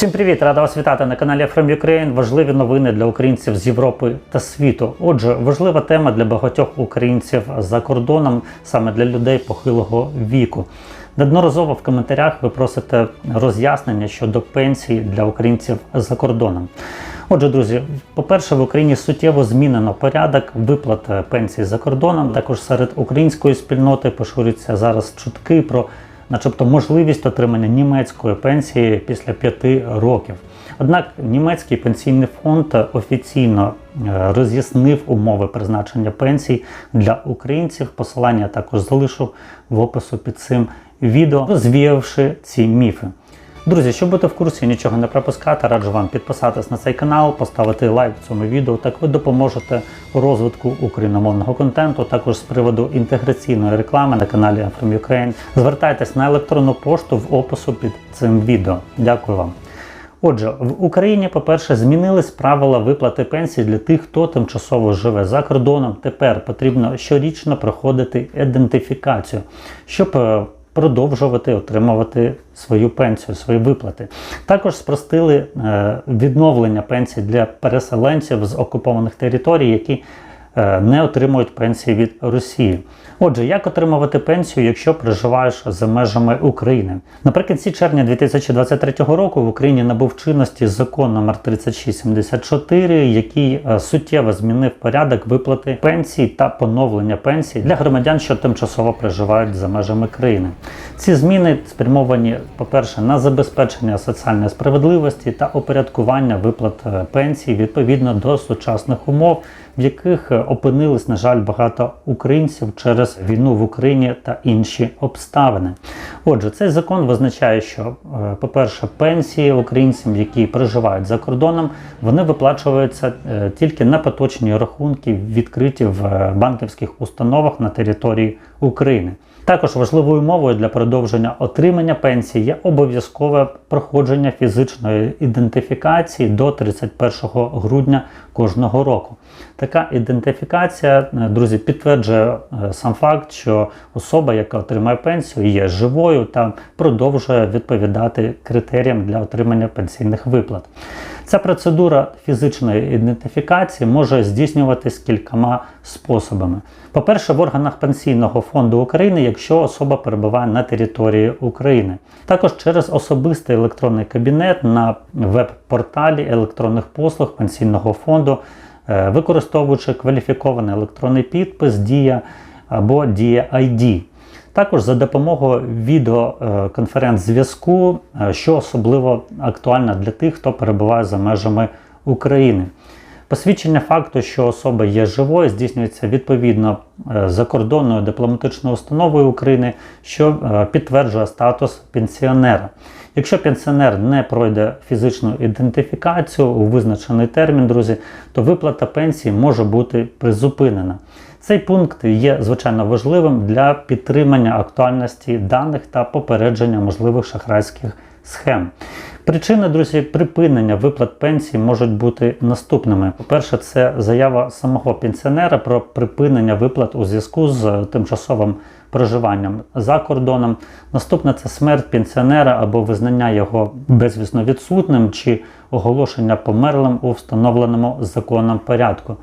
Всім привіт! Рада вас вітати на каналі From Ukraine. Важливі новини для українців з Європи та світу. Отже, важлива тема для багатьох українців за кордоном, саме для людей похилого віку. Неодноразово в коментарях ви просите роз'яснення щодо пенсій для українців за кордоном. Отже, друзі, по-перше, в Україні суттєво змінено порядок виплат пенсій за кордоном. Також серед української спільноти поширюються зараз чутки про начебто можливість отримання німецької пенсії після п'яти років. Однак німецький пенсійний фонд офіційно е, роз'яснив умови призначення пенсій для українців. Посилання також залишу в опису під цим відео, розвіявши ці міфи. Друзі, щоб бути в курсі і нічого не пропускати, раджу вам підписатись на цей канал, поставити лайк цьому відео. Так ви допоможете у розвитку україномовного контенту. Також з приводу інтеграційної реклами на каналі From Ukraine. Звертайтесь на електронну пошту в опису під цим відео. Дякую вам. Отже, в Україні, по-перше, змінились правила виплати пенсій для тих, хто тимчасово живе за кордоном. Тепер потрібно щорічно проходити ідентифікацію, щоб е, продовжувати отримувати свою пенсію, свої виплати. Також спростили е, відновлення пенсій для переселенців з окупованих територій, які не отримують пенсії від Росії. Отже, як отримувати пенсію, якщо проживаєш за межами України? Наприкінці червня 2023 року в Україні набув чинності закон номер 3674, який е, суттєво змінив порядок виплати пенсій та поновлення пенсій для громадян, що тимчасово проживають за межами країни. Ці зміни спрямовані, по-перше, на забезпечення соціальної справедливості та упорядкування виплат е, пенсій відповідно до сучасних умов, в яких е, опинились, на жаль, багато українців через війну в Україні та інші обставини. Отже, цей закон визначає, що, е, по-перше, пенсії українцям, які проживають за кордоном, вони виплачуються тільки на поточні рахунки, відкриті в банківських установах на території України. Також важливою умовою для продовження отримання пенсії є обов'язкове проходження фізичної ідентифікації до 31 грудня кожного року. Така ідентифікація, е, друзі, підтверджує е, сам факт, що особа, яка отримає пенсію, є живою та продовжує відповідати критеріям для отримання пенсійних виплат. Ця процедура фізичної ідентифікації може здійснюватись кількома способами. По-перше, в органах Пенсійного фонду України, якщо особа перебуває на території України, також через особистий електронний кабінет на веб-порталі електронних послуг Пенсійного фонду, е, використовуючи кваліфікований електронний підпис Дія або Дія ID. Також за допомогою відеоконференц-зв'язку, е, що особливо актуально для тих, хто перебуває за межами України. Посвідчення факту, що особа є живою, здійснюється відповідно е, закордонною дипломатичною установою України, що е, підтверджує статус пенсіонера. Якщо пенсіонер не пройде фізичну ідентифікацію у визначений термін, друзі, то виплата пенсії може бути призупинена. Цей пункт є звичайно важливим для підтримання актуальності даних та попередження можливих шахрайських схем. Причини, друзі, припинення виплат пенсії можуть бути наступними. По-перше, це заява самого пенсіонера про припинення виплат у зв'язку з тимчасовим проживанням за кордоном. Наступне це смерть пенсіонера або визнання його безвісно відсутним чи оголошення померлим у встановленому законом порядку.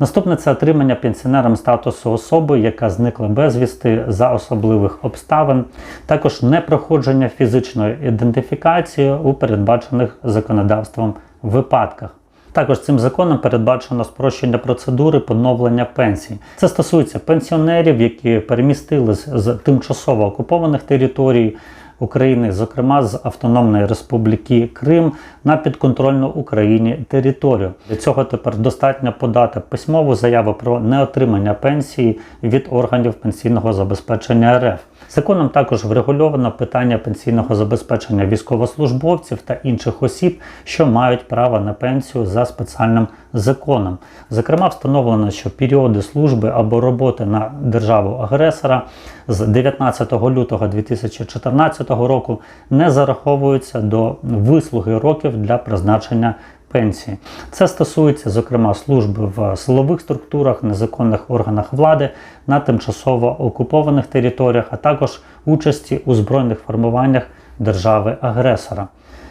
Наступне це отримання пенсіонерам статусу особи, яка зникла безвісти за особливих обставин, також непроходження фізичної ідентифікації у передбачених законодавством випадках. Також цим законом передбачено спрощення процедури поновлення пенсій. Це стосується пенсіонерів, які перемістились з тимчасово окупованих територій. України, зокрема з Автономної Республіки Крим на підконтрольну Україні територію. Для цього тепер достатньо подати письмову заяву про неотримання пенсії від органів пенсійного забезпечення РФ. Законом також врегульовано питання пенсійного забезпечення військовослужбовців та інших осіб, що мають право на пенсію за спеціальним законом. Зокрема, встановлено, що періоди служби або роботи на державу-агресора з 19 лютого 2014 року не зараховуються до вислуги років для призначення пенсії. Це стосується, зокрема, служби в силових структурах, незаконних органах влади на тимчасово окупованих територіях, а також участі у збройних формуваннях держави-агресора.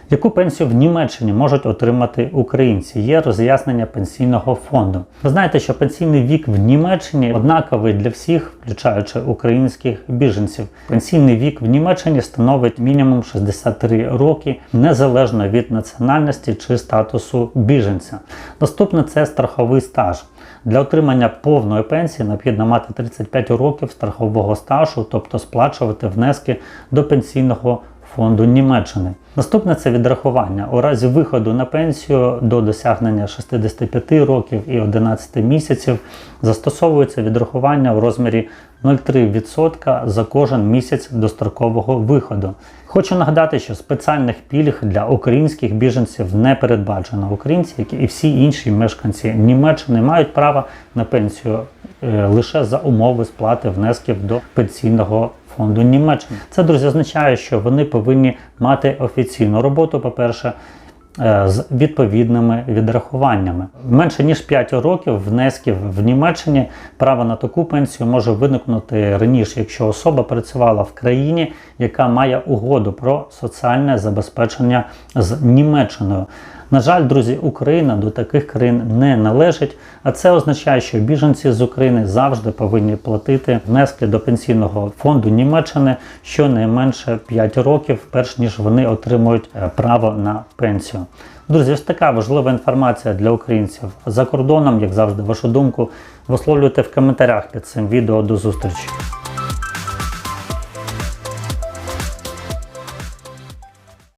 Яку пенсію в Німеччині можуть отримати українці? Є роз'яснення пенсійного фонду. Ви знаєте, що пенсійний вік в Німеччині однаковий для всіх, включаючи українських біженців. Пенсійний вік в Німеччині становить мінімум 63 роки, незалежно від національності чи статусу біженця. Наступне це страховий стаж. Для отримання повної пенсії необхідно мати 35 років страхового стажу, тобто сплачувати внески до пенсійного фонду Німеччини. Наступне це відрахування. У разі виходу на пенсію до досягнення 65 років і 11 місяців застосовується відрахування у розмірі 0,3% за кожен місяць дострокового виходу. Хочу нагадати, що спеціальних пільг для українських біженців не передбачено. Українці, як і всі інші мешканці Німеччини, мають право на пенсію е, лише за умови сплати внесків до пенсійного фонду Німеччини. Це друзі означає, що вони повинні мати офіційну роботу, по-перше, е, з відповідними відрахуваннями. Менше ніж 5 років внесків в Німеччині право на таку пенсію може виникнути раніше, якщо особа працювала в країні, яка має угоду про соціальне забезпечення з Німеччиною. На жаль, друзі, Україна до таких країн не належить, а це означає, що біженці з України завжди повинні платити внески до пенсійного фонду Німеччини щонайменше 5 років, перш ніж вони отримують е, право на пенсію. Друзі, ось така важлива інформація для українців за кордоном, як завжди, вашу думку висловлюйте в коментарях під цим відео. До зустрічі.